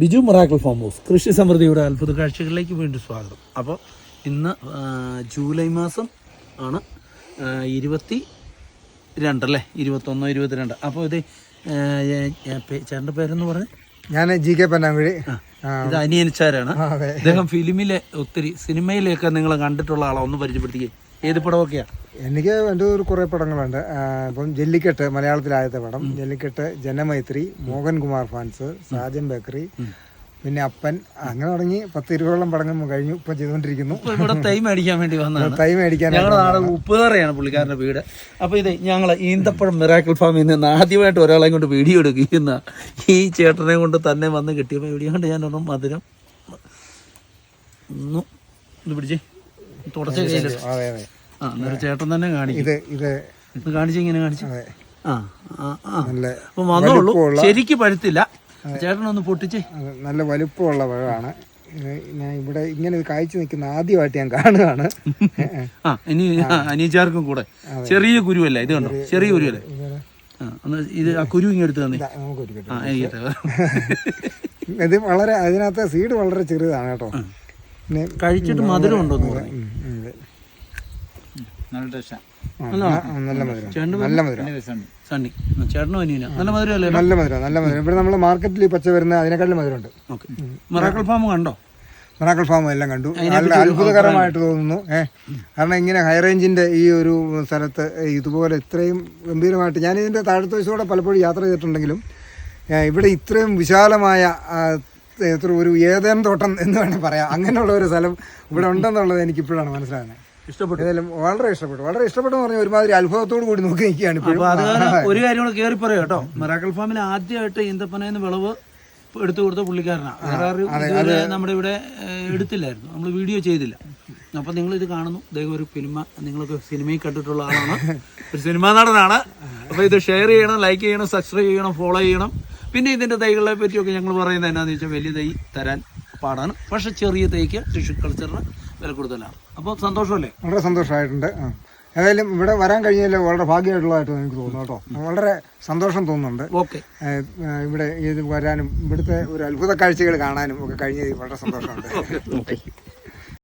Biju മൊറാക്കൽ farm house കൃഷി സമൃദ്ധിയുടെ അത്ഭുത കാഴ്ചകളിലേക്ക് വീണ്ടും സ്വാഗതം. അപ്പോൾ ഇന്ന് ജൂലൈ മാസം ആണ് ഇരുപത്തി രണ്ടല്ലേ ഇരുപത്തൊന്ന് ഇരുപത്തിരണ്ട്. അപ്പോൾ ഇത് ചേട്ടന്റെ പേരെന്ന് പറഞ്ഞ്? ഞാൻ ജി കെ പന്നാങ്കുഴി ഇത് അനിയനിച്ചാരാണ് അദ്ദേഹം ഫിലിമിലെ ഒത്തിരി സിനിമയിലൊക്കെ നിങ്ങൾ കണ്ടിട്ടുള്ള ആളാണ് ഒന്ന് പരിചയപ്പെടുത്തിക്കേ. ഏത് പടമൊക്കെയാണ് എനിക്ക് എന്റെ ഒരു കുറേ പടങ്ങളുണ്ട്. ഇപ്പം ജല്ലിക്കെട്ട് മലയാളത്തിലായത്തെ പടം. ജല്ലിക്കെട്ട് ജനമൈത്രി മോഹൻകുമാർ ഫാൻസ് സാജൻ ബേക്കറി പിന്നെ അപ്പൻ. അങ്ങനെ തുടങ്ങി പത്ത് ഇരുപതോളം പടങ്ങൾ കഴിഞ്ഞു ഇപ്പൊ ചെയ്തുകൊണ്ടിരിക്കുന്നു. ഇവിടെ തൈ മേടിക്കാൻ വേണ്ടി വന്നതാണ്. തൈ മേടിക്കാൻ ഞങ്ങളുടെ നാട് ഉപ്പുതറയാണ് പുള്ളിക്കാരന്റെ വീട്. അപ്പൊ ഇത് ഞങ്ങൾ ഈന്തപ്പഴം മിറാക്കിൾ ഫാമിൽ നിന്ന് ആദ്യമായിട്ട് ഒരാളെ കൊണ്ട് വീഡിയോ എടുക്കുന്ന ഈ ചേട്ടനെ കൊണ്ട് തന്നെ വന്ന് കിട്ടിയപ്പോൾ വീഡിയോ കൊണ്ട് ഞാൻ ഒന്നും മധുരം ഒന്ന് പിടിച്ചേ. തുടച്ച അതെ ആ അന്നേരം ചേട്ടൻ തന്നെ കാണിക്കും. ഇത് ഇത് കാണിച്ച് ഇങ്ങനെ കാണിച്ചു. അതെ. ആ ആ ആ. നല്ല അപ്പോൾ വന്നോളൂ വലുപ്പമുള്ള- ശരിക്ക് പഴുത്തില്ല. ചേട്ടനൊന്ന് പൊട്ടിച്ചേ. അത് നല്ല വലുപ്പമുള്ള പഴമാണ്. ഇത് ഞാൻ ഇവിടെ ഇങ്ങനെ ഇത് കായ്ച്ചു നിൽക്കുന്ന ആദ്യമായിട്ട് ഞാൻ കാണുകയാണ്. ആ ഇനി ആ, അനിയച്ചാർക്കും കൂടെ. ചെറിയ കുരുവല്ല? ഇത് കണ്ടോ? ചെറിയ കുരുവല്ലേ? ആ ഒന്ന് ഇത് ആ കുരു ഇങ്ങനെ എടുത്ത് തന്നെ. ഇതാ, നമുക്ക് ഒരു ആ എനിക്കട്ടെ ഇത് വളരെ അതിനകത്ത് സീഡ് വളരെ ചെറുതാണ് കേട്ടോ. കഴിച്ചിട്ട് മധുരം ഉണ്ടോ. നല്ല ടേസ്റ്റാ. നല്ല മധുരം. നല്ല മധുരം? സണ്ണി. ആ, ചേട്ടനും അനിയന നല്ല മധുരമല്ലേ നല്ല മധുരം നല്ല മധുരം. ഇവിടെ നമ്മൾ മാർക്കറ്റിൽ ഈ പച്ച വരുന്ന അതിനേക്കാളും മധുരമുണ്ട്. ഓക്കെ. ഫാം കണ്ടോ? മറാക്കൾ ഫാം എല്ലാം കണ്ടു. നല്ല അത്ഭുതകരമായിട്ട് തോന്നുന്നു. ഏഹ് കാരണം ഇങ്ങനെ ഹൈ റേഞ്ചിന്റെ ഈ ഒരു സ്ഥലത്ത് ഇതുപോലെ ഇത്രയും ഗംഭീരമായിട്ട് ഞാൻ ഇതിന്റെ താഴത്തെ വശത്തോടെ പലപ്പോഴും യാത്ര ചെയ്തിട്ടുണ്ടെങ്കിലും ഇവിടെ ഇത്രയും വിശാലമായ ഒരു ഏതേനും തോട്ടം എന്ന് വേണമെങ്കിൽ പറയാം. അങ്ങനെയുള്ള ഒരു സ്ഥലം ഇവിടെ ഉണ്ടെന്നുള്ളത് എനിക്ക് ഇപ്പോഴാണ് മനസ്സിലാകുന്നത്. ഇഷ്ടപ്പെട്ടു. ഏതായാലും വളരെ ഇഷ്ടപ്പെട്ടു. വളരെ ഇഷ്ടപ്പെട്ടു പറഞ്ഞ പറഞ്ഞാൽ ഒരുമാതിരി അത്ഭുതത്തോട് കൂടി നോക്കി നിൽക്കുകയാണ് അത് ഒരു കാര്യം കൂടെ കയറി പറയാം കേട്ടോ. മെറാക്കൽ ഫാമിൽ ആദ്യമായിട്ട് ഈന്തപ്പനയെന്ന് വിളവ് എടുത്തു കൊടുത്ത പുള്ളിക്കാരനാണ് വേറെ നമ്മുടെ ഇവിടെ എടുത്തില്ലായിരുന്നു. നമ്മൾ വീഡിയോ ചെയ്തില്ല. അപ്പൊ നിങ്ങൾ ഇത് കാണുന്നു. ദൈവം ഒരു സിനിമ നിങ്ങളൊക്കെ സിനിമയിൽ കണ്ടിട്ടുള്ള ആളാണ്. ഒരു സിനിമാ നടനാണ്. അപ്പൊ ഇത് ഷെയർ ചെയ്യണം ലൈക്ക് ചെയ്യണം സബ്സ്ക്രൈബ് ചെയ്യണം ഫോളോ ചെയ്യണം. പിന്നെ ഇതിന്റെ തൈകളെ പറ്റിയൊക്കെ ഞങ്ങൾ പറയുന്നത് എന്നാന്ന് വെച്ചാൽ വലിയ തൈ തരാൻ പാടാണ്. പക്ഷെ ചെറിയ തൈക്ക് ടിഷ്യൂ കൾച്ചറിന് വില കൂടുതലാണ്. അപ്പോൾ സന്തോഷമല്ലേ? വളരെ സന്തോഷമായിട്ടുണ്ട്. ഏതായാലും ഇവിടെ വരാൻ കഴിഞ്ഞാൽ വളരെ ഭാഗ്യമായിട്ടുള്ളതായിട്ട് എനിക്ക് തോന്നുന്നു കേട്ടോ. വളരെ സന്തോഷം തോന്നുന്നുണ്ട്. ഓക്കെ. ഇവിടെ ഇത് വരാനും ഇവിടുത്തെ ഒരു അത്ഭുത കാഴ്ചകൾ കാണാനും ഒക്കെ കഴിഞ്ഞത് വളരെ സന്തോഷമുണ്ട്. ഓക്കെ.